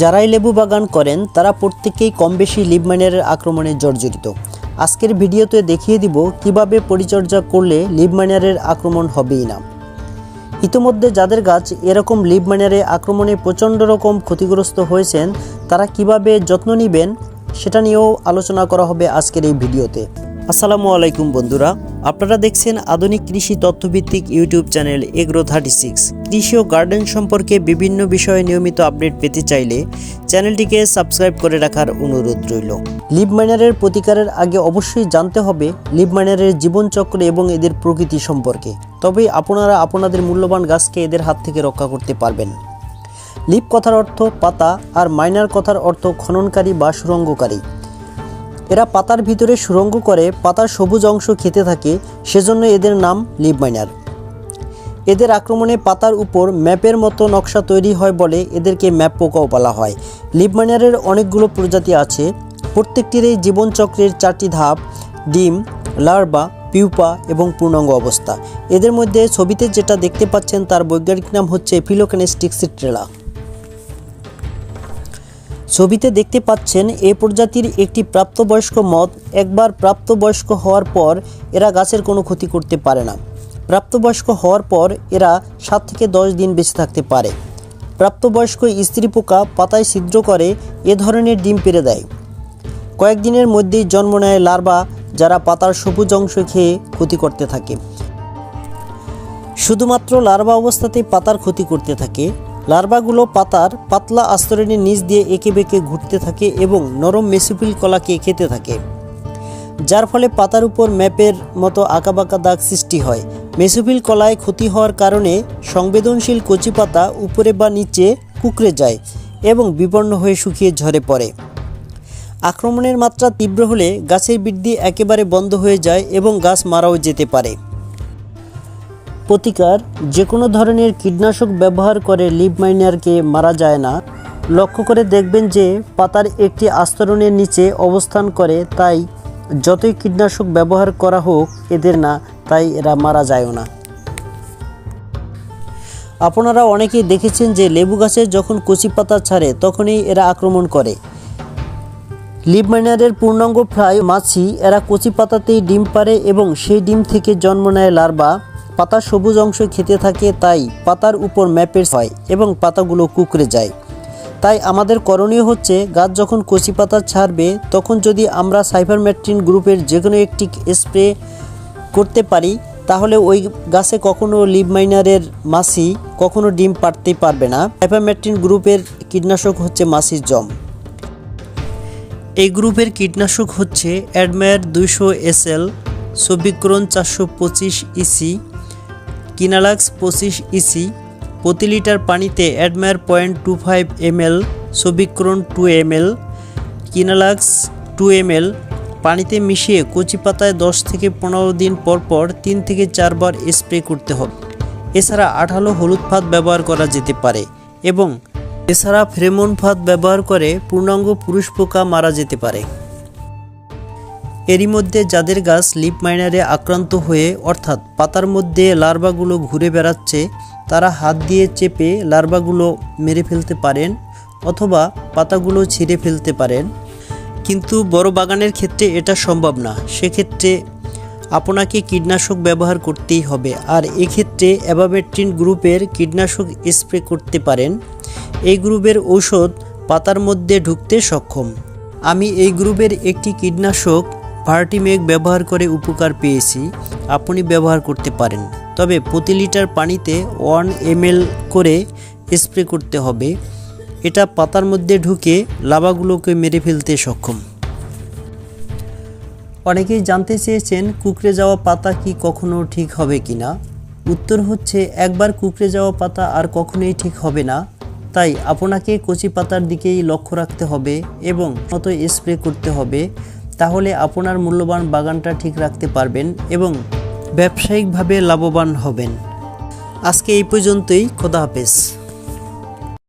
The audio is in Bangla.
যারাই লেবু বাগান করেন, তারা প্রত্যেকেই কম বেশি লিভ মাইনারের আক্রমণে জর্জরিত। আজকের ভিডিওতে দেখিয়ে দিব কীভাবে পরিচর্যা করলে লিভ মাইনারের আক্রমণ হবেই না। ইতোমধ্যে যাদের গাছ এরকম লিভ মাইনারে আক্রমণে প্রচণ্ড রকম ক্ষতিগ্রস্ত হয়েছেন, তারা কীভাবে যত্ন নেবেন, সেটা নিয়েও আলোচনা করা হবে আজকের এই ভিডিওতে। আসসালামু আলাইকুম বন্ধুরা, আপনারা দেখছেন আধুনিক কৃষি তথ্যভিত্তিক YouTube channel agro thirty six. কৃষি ও গার্ডেন সম্পর্কে বিভিন্ন বিষয়ে নিয়মিত আপডেট পেতে চাইলে চ্যানেলটিকে সাবস্ক্রাইব করে রাখার অনুরোধ রইল। লিভ মাইনারের প্রতিকারের আগে অবশ্যই জানতে হবে লিভ মাইনারের জীবনচক্র এবং এদের প্রকৃতি সম্পর্কে। তবেই আপনারা আপনাদের মূল্যবান গাছকে এদের হাত থেকে রক্ষা করতে পারবেন। লিপ কথার অর্থ পাতা আর মাইনার কথার অর্থ খননকারী বা সুরঙ্গকারী। এরা পাতার ভিতরে সুরঙ্গ করে পাতার সবুজ অংশ খেতে থাকে, সেজন্য এদের নাম লিভ মাইনার। এদের আক্রমণে পাতার উপর ম্যাপের মতো নকশা তৈরি হয় বলে এদেরকে ম্যাপ পোকাও বলা হয়। লিভ মাইনারের অনেকগুলো প্রজাতি আছে। প্রত্যেকটির এই জীবনচক্রের চারটি ধাপ, ডিম লার্বা পিউপা এবং পূর্ণাঙ্গ অবস্থা। এদের মধ্যে ছবিতে যেটা দেখতে পাচ্ছেন তার বৈজ্ঞানিক নাম হচ্ছে ফিলোকানেস্টিক্সিট্রেলা ছবিতে দেখতে পাচ্ছেন এ প্রজাতির একটি প্রাপ্তবয়স্ক মদ। একবার প্রাপ্তবয়স্ক হওয়ার পর এরা গাছের কোনো ক্ষতি করতে পারে না। প্রাপ্তবয়স্ক হওয়ার পর এরা সাত থেকে দশ দিন বেঁচে থাকতে পারে। প্রাপ্তবয়স্ক স্ত্রী পোকা পাতায় ছিদ্র করে, এ ধরনের ডিম পেড়ে দেয়। কয়েকদিনের মধ্যেই জন্ম নেয় লার্ভা, যারা পাতার সবুজ অংশ খেয়ে ক্ষতি করতে থাকে। শুধুমাত্র লার্ভা অবস্থাতেই পাতার ক্ষতি করতে থাকে। লার্ভাগুলো পাতার পাতলা আস্তরণের নিচ দিয়ে এঁকে বেঁকে ঘুরতে থাকে এবং নরম মেসুফিল কলাকে খেতে থাকে, যার ফলে পাতার উপর ম্যাপের মতো আঁকাবাঁকা দাগ সৃষ্টি হয়। মেসুফিল কলায় ক্ষতি হওয়ার কারণে সংবেদনশীল কচি পাতা উপরে বা নিচে কুকড়ে যায় এবং বিপন্ন হয়ে শুকিয়ে ঝরে পড়ে। আক্রমণের মাত্রা তীব্র হলে গাছের বৃদ্ধি একেবারে বন্ধ হয়ে যায় এবং গাছ মারাও যেতে পারে। প্রতিকার যে কোনো ধরনের কীটনাশক ব্যবহার করে লিভ মাইনারকে মারা যায় না। লক্ষ্য করে দেখবেন যে, পাতার একটি আস্তরণের নিচে অবস্থান করে, তাই যতই কীটনাশক ব্যবহার করা হোক, এদের না, তাই এরা মারা যায়ও না। আপনারা অনেকেই দেখেছেন যে, লেবু গাছে যখন কচি পাতা ছাড়ে, তখনই এরা আক্রমণ করে। লিভ মাইনারের পূর্ণাঙ্গ প্রায় মাছি এরা কচি পাতাতেই ডিম পারে এবং সেই ডিম থেকে জন্ম নেয় লার্ভা। পাতার সবুজ অংশ খেতে থাকে, তাই পাতার উপর ম্যাপের হয় এবং পাতাগুলো কুকড়ে যায়। তাই আমাদের করণীয় হচ্ছে, গাছ যখন কচি পাতা ছাড়বে, তখন যদি আমরা সাইফারমেট্রিন গ্রুপের যে কোনো একটি স্প্রে করতে পারি, তাহলে ওই গাছে কখনো লিভ মাইনারের মাছি, কখনো ডিম পাড়তেই পারবে না। সাইফারমেট্রিন গ্রুপের কীটনাশক হচ্ছে মাছির জম। এই গ্রুপের কীটনাশক হচ্ছে অ্যাডমায়ার দুইশো এসএল, সবিক্রন চারশো পঁচিশ ইসি কিনালাক্স পঁচিশ ইসি, প্রতি লিটার পানিতে Admire point two five ML সবিক্রন two ML, Kinalux two ML, পানিতে মিশিয়ে কচি পাতায় দশ থেকে পনেরো দিন পর পর তিন থেকে চারবার স্প্রে করতে হবে। এছাড়া আঠালো হলুদ ফাঁদ ব্যবহার করা যেতে পারে এবং এছাড়া ফ্রেমন ফাঁদ ব্যবহার করে পূর্ণাঙ্গ পুরুষ পোকা মারা যেতে পারে। এরই মধ্যে যাদের গাছ লিপ মাইনারে আক্রান্ত হয়ে, অর্থাৎ পাতার মধ্যে লার্ভাগুলো ঘুরে বেড়াচ্ছে, তারা হাত দিয়ে চেপে লার্ভাগুলো মেরে ফেলতে পারেন অথবা পাতাগুলো ছিঁড়ে ফেলতে পারেন। কিন্তু বড় বাগানের ক্ষেত্রে এটা সম্ভব না। সেক্ষেত্রে আপনাকে কীটনাশক ব্যবহার করতেই হবে। আর এক্ষেত্রে অ্যাবামেট্রিন গ্রুপের কীটনাশক স্প্রে করতে পারেন। এই গ্রুপের ঔষধ পাতার মধ্যে ঢুকতে সক্ষম। আমি এই গ্রুপের একটি কীটনাশক ভার্টিমেক ব্যবহার করে উপকার পেয়েছি, আপনি ব্যবহার করতে পারেন। তবে প্রতি লিটার পানিতে ওয়ান এমএল করে স্প্রে করতে হবে। এটা পাতার মধ্যে ঢুকে লাভাগুলোকে মেরে ফেলতে সক্ষম। অনেকেই জানতে চেয়েছেন, কুকড়ে যাওয়া পাতা কি কখনো ঠিক হবে কি না উত্তর হচ্ছে, একবার কুকড়ে যাওয়া পাতা আর কখনোই ঠিক হবে না। তাই আপনাকে কচি পাতার দিকেই লক্ষ্য রাখতে হবে এবং মতো স্প্রে করতে হবে। তাহলে আপনার মূল্যবান বাগানটা ঠিক রাখতে পারবেন এবং ব্যবসায়িকভাবে লাভবান হবেন। আজকে এই পর্যন্তই, খোদা হাফেজ।